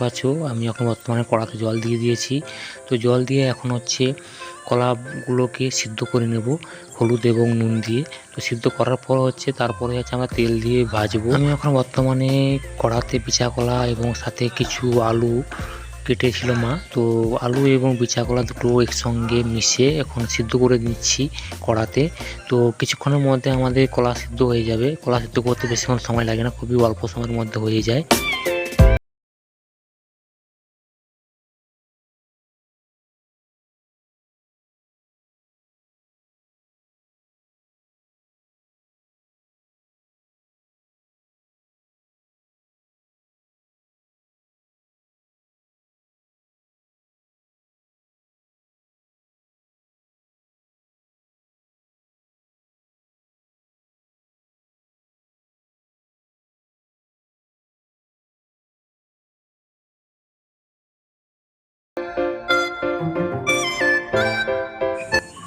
পাচ্ছ, আমি এখন বর্তমানে কড়াতে জল দিয়ে দিয়েছি। তো জল দিয়ে এখন হচ্ছে কলাগুলোকে সিদ্ধ করে নেব, হলুদ এবং নুন দিয়ে। তো সিদ্ধ করার পর হচ্ছে তারপরে হচ্ছে আমরা তেল দিয়ে ভাজবো। আমি এখন বর্তমানে কড়াতে পিচা কলা এবং সাথে কিছু আলু কেটেছিল মা। তো আলু এবং বিচা কলা দুটো একসঙ্গে মিশে এখন সিদ্ধ করে দিচ্ছি কড়াতে। তো কিছুক্ষণের মধ্যে আমাদের কলা সিদ্ধ হয়ে যাবে। কলা সিদ্ধ করতে বেশিক্ষণ সময় লাগে না, খুবই অল্প সময়ের মধ্যে হয়ে যায়।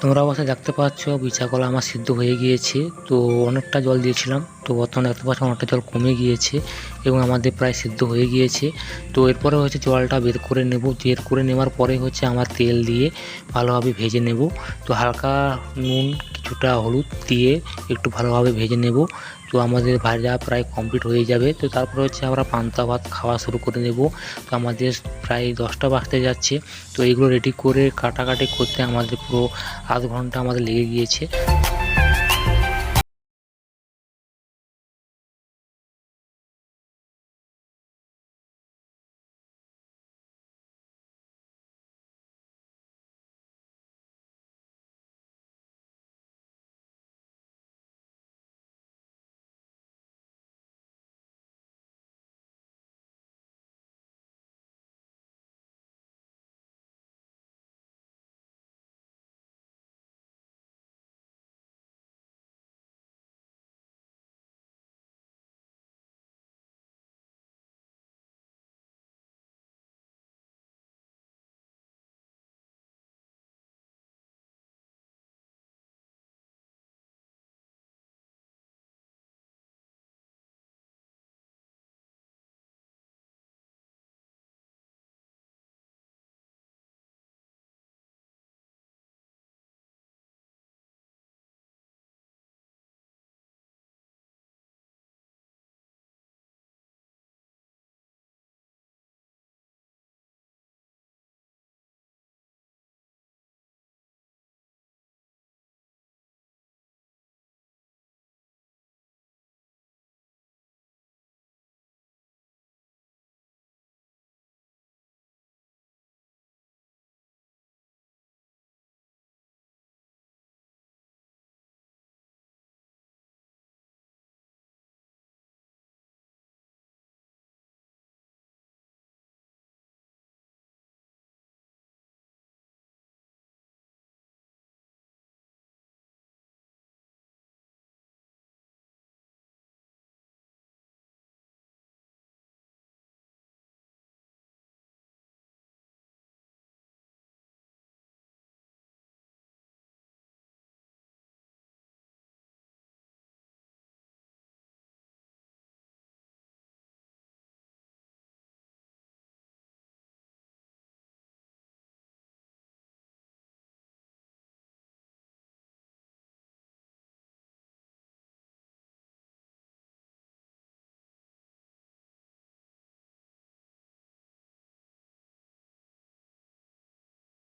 তোমরা অবশ্যই দেখতে পাচ্ছ বিচা কলা আমার সিদ্ধ হয়ে গিয়েছে। তো অনেকটা জল দিয়েছিলাম, তো বর্তমানে দেখতে পাচ্ছ অনেকটা জল কমে গিয়েছে এবং আমাদের প্রায় সিদ্ধ হয়ে গিয়েছে। তো এরপরে হচ্ছে জলটা বের করে নেব। বের করে নেওয়ার পরে হচ্ছে আমার তেল দিয়ে ভালোভাবে ভেজে নেব। তো হালকা নুন, কিছুটা হলুদ দিয়ে একটু ভালোভাবে ভেজে নেব। তো আমাদের ভাজা প্রায় কমপ্লিট হয়ে যাবে। তো তারপরে হচ্ছে আমরা পান্তা ভাত খাওয়া শুরু করে নেব। তো আমাদের প্রায় দশটা বাজতে যাচ্ছে। তো এগুলো রেডি করে কাটাকাটি করতে আমাদের পুরো আধ ঘণ্টা আমাদের লেগে গিয়েছে।